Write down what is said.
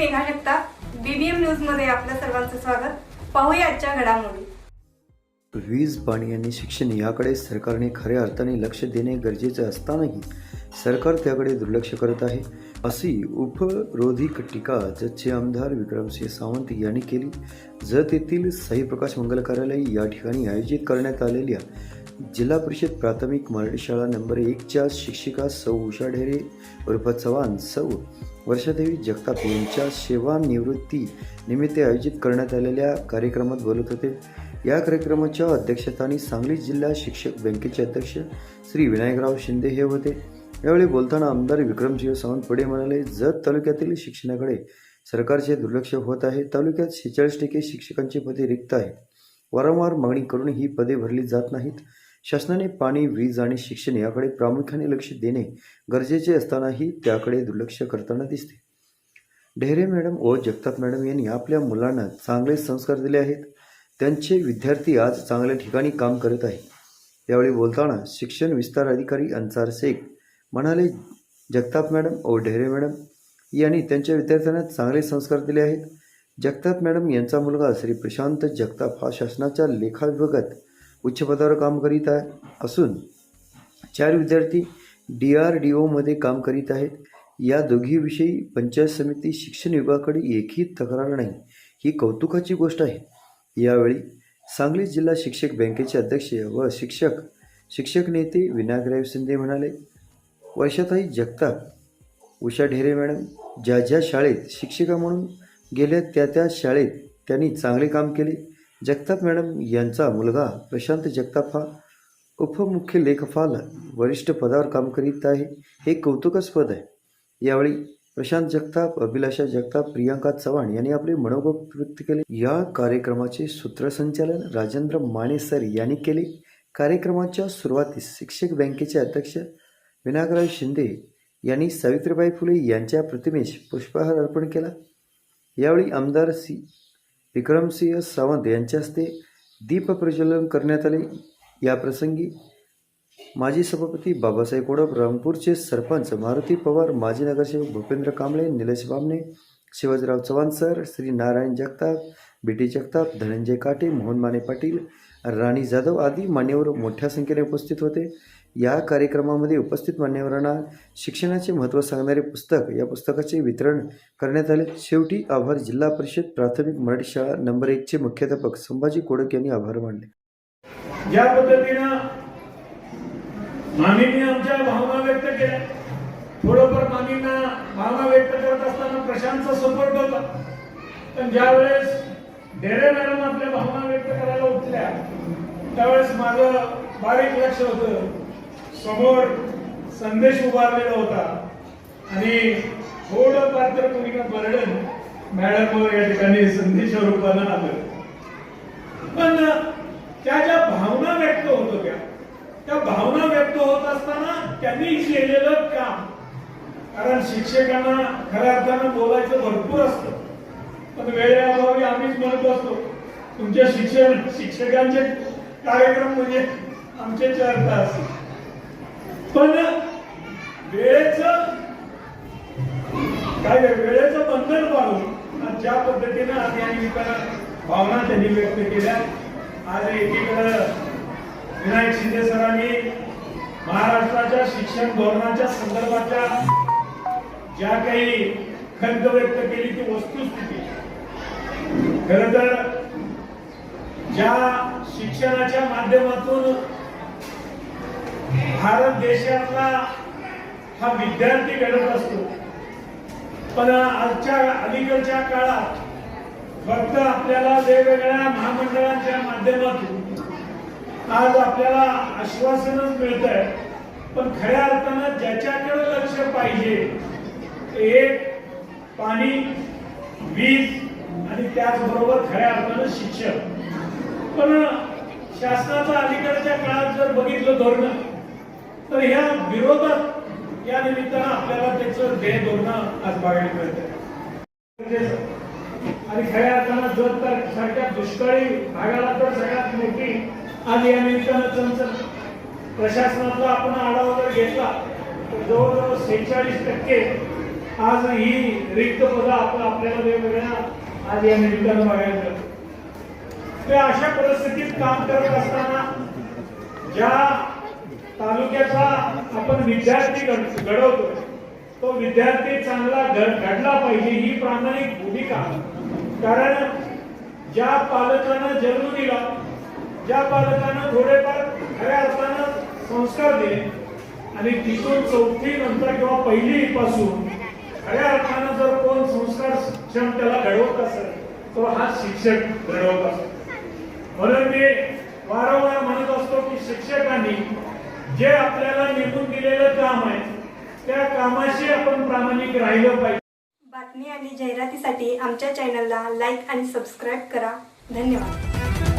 Megha Jagtap BBM न्यूजमध्ये आपल्या सर्वांचं स्वागत. पाहूया आजच्या घडामोडी. वीज पाणी आणि शिक्षण याकडे सरकारने खऱ्या अर्थाने लक्ष देणे गरजेचे असतानाही सरकार त्याकडे दुर्लक्ष करत आहे. अशी उपरोधिक टीका जतचे आमदार विक्रमसिंह सावंत यांनी केली. जत येथील साई प्रकाश मंगल कार्यालय या ठिकाणी आयोजित करण्यात आलेल्या जिल्हा परिषद प्राथमिक मराठी शाळा नंबर एकच्या शिक्षिका सौ उषा ढेरे उर्फ चव्हाण सौ वर्षादेवी जगताप यांच्या सेवानिवृत्ती निमित्त आयोजित करण्यात आलेल्या कार्यक्रमात बोलत होते. या कार्यक्रमाच्या अध्यक्षस्थानी सांगली जिल्हा शिक्षक बँकेचे अध्यक्ष श्री विनायकराव शिंदे हे होते. यावेळी बोलताना आमदार विक्रमसिंह सावंत पुढे म्हणाले जत तालुक्यातील शिक्षणाकडे सरकारचे दुर्लक्ष होत आहे. तालुक्यात शेहेचाळीस टक्के शिक्षकांची पदे रिक्त आहेत. वारंवार मागणी करून ही पदे भरली जात नाहीत. शासनाने पाणी वीज आणि शिक्षण याकडे प्रामुख्याने लक्ष देणे गरजेचे असतानाही त्याकडे दुर्लक्ष करताना दिसते. ढेरे मॅडम व जगताप मॅडम यांनी आपल्या मुलांना चांगले संस्कार दिले आहेत. त्यांचे विद्यार्थी आज चांगल्या ठिकाणी काम करत आहे यावेळी बोलताना शिक्षण विस्तार अधिकारी अन्सार शेख म्हणाले जगताप मॅडम व ढेरे मॅडम यांनी त्यांच्या विद्यार्थ्यांना चांगले संस्कार दिले आहेत. जगताप मॅडम यांचा मुलगा श्री प्रशांत जगताप हा शासनाच्या लेखा विभागात उच्च पदावर काम करीत आहे. असून चार विद्यार्थी डी आर डी ओमध्ये काम करीत आहेत. या दोघीविषयी पंचायत समिती शिक्षण विभागाकडे एकही तक्रार नाही. ही कौतुकाची गोष्ट आहे. यावेळी सांगली जिल्हा शिक्षक बँकेचे अध्यक्ष व शिक्षक शिक्षक नेते विनायकराव शिंदे म्हणाले वर्षाताई जगताप उषा ढेरे मॅडम ज्या ज्या शाळेत शिक्षिका म्हणून गेल्या त्या त्या शाळेत त्यांनी चांगले काम केले. जगताप मॅडम यांचा मुलगा प्रशांत जगताप हा उपमुख्य लेखपाल वरिष्ठ पदावर काम करीत आहे. हे कौतुकास्पद आहे. यावेळी प्रशांत जगताप अभिलाषा जगताप प्रियांका चव्हाण यांनी आपले मनोगत व्यक्त केले. या कार्यक्रमाचे सूत्रसंचालन राजेंद्र माने सर यांनी केले. कार्यक्रमाच्या सुरुवातीस शिक्षक बँकेचे अध्यक्ष विनायकराव शिंदे यांनी सावित्रीबाई फुले यांच्या प्रतिमेस पुष्पहार अर्पण केला. यावेळी आमदार सी. विक्रमसिंह सावंत यांच्या हस्ते दीपप्रज्वलन करण्यात आले. याप्रसंगी माजी सभापती बाबासाहेब कोडप रामपूरचे सरपंच मारुती पवार माजी नगरसेवक Bhupendra Kamble Nilesh Bamne Shivajirao Chavan sir Shri Narayan Jagtap B T Jagtap Dhananjay Kate Mohan Mane Patil राणी जाधव आदी मान्यवर मोठ्या संख्येने उपस्थित होते. या कार्यक्रमामध्ये उपस्थित मान्यवरांना शिक्षणाचे महत्त्व सांगणारे पुस्तक या पुस्तकाचे वितरण करण्यात आले. शेवटी आभार जिल्हा परिषद प्राथमिक मराठी शाळा नंबर एकचे मुख्याध्यापक संभाजी कोडक यांनी आभार मानले. ज्या पद्धतीनं मामींनी आमच्या भावना व्यक्त केल्या. थोडंफार मामींना भावना व्यक्त करत असताना प्रशांतचा सपोर्ट होता. पण ज्या वेळेस डेरे मॅडम आपल्या भावना व्यक्त करायला उठल्या. त्यावेळेस माझं बारीक लक्ष होत. समोर संदेश उभारलेला होता. आणि थोडं पात्र कोणी बर्डन मॅडम या ठिकाणी संदेश रूपानं आलं. पण त्या ज्या भावना व्यक्त होत होत्या त्या भावना व्यक्त होत असताना त्यांनी केलेलं काम. कारण शिक्षकांना खऱ्या अर्थानं बोलायचं भरपूर असतं. आता वेळेअभावी आम्हीच म्हणत असतो तुमच्या शिक्षण शिक्षकांचे कार्यक्रम म्हणजे आमचे चार तास. पण वेळेच काय वेळेचं बंधन पाहून ज्या पद्धतीनं आज आणि भावना त्यांनी व्यक्त केल्या आज एकीकडं विनायक शिंदे सरांनी महाराष्ट्राच्या शिक्षण धोरणाच्या संदर्भाच्या ज्या काही खंत व्यक्त केली ती वस्तुस्थिती खर तर ज्या शिक्षणाच्या माध्यमातून भारत देशातला हा विद्यार्थी घडत असतो पण आजच्या अलीकडच्या काळात फक्त आपल्याला वेगवेगळ्या महामंडळांच्या माध्यमातून आज आपल्याला आश्वासनच मिळत आहे पण खऱ्या अर्थानं ज्याच्याकडे लक्ष पाहिजे एक पाणी वीज आणि त्याचबरोबर खऱ्या अर्थानं शिक्षक पण शासनाचा अलीकडच्या काळात जर बघितलं धोरण तर ह्या विरोधात या निमित्तानं आपल्याला त्याचं ध्येय धोरण आज बघायला मिळतं आणि खऱ्या अर्थानं जर तर सारख्या दुष्काळी भागाला तर सगळ्यात मोठी आज या निमित्तानं प्रशासनाचा आपण आढावा जर घेतला तर जवळजवळ सेहेचाळीस टक्के आज ही रिक्त पदं आपण आपल्याला वेगवेगळ्या आज या निमित्तानं बघायला ते अशा परिस्थितीत काम करत असताना ज्या तालुक्याचा आपण विद्यार्थी घड- तो विद्यार्थी चांगला घडला पाहिजे ही प्रामाणिक भूमिका. कारण ज्या पालकानं जन्म दिला ज्या पालकानं थोडेफार खऱ्या अर्थानं संस्कार दिले आणि तिथून चौथी नंतर किंवा पहिली पासून खऱ्या अर्थानं जर कोण संस्कार शिक्षण त्याला घडवत असेल तो हा शिक्षक घडवत असतो. म्हणून मी वारंवार म्हणत असतो की शिक्षकांनी जे आपल्याला निघून दिलेलं काम आहे त्या कामाशी आपण प्रामाणिक राहिलं पाहिजे. बातमी आणि जाहिरातीसाठी आमच्या चॅनलला लाईक आणि सबस्क्राईब करा. धन्यवाद.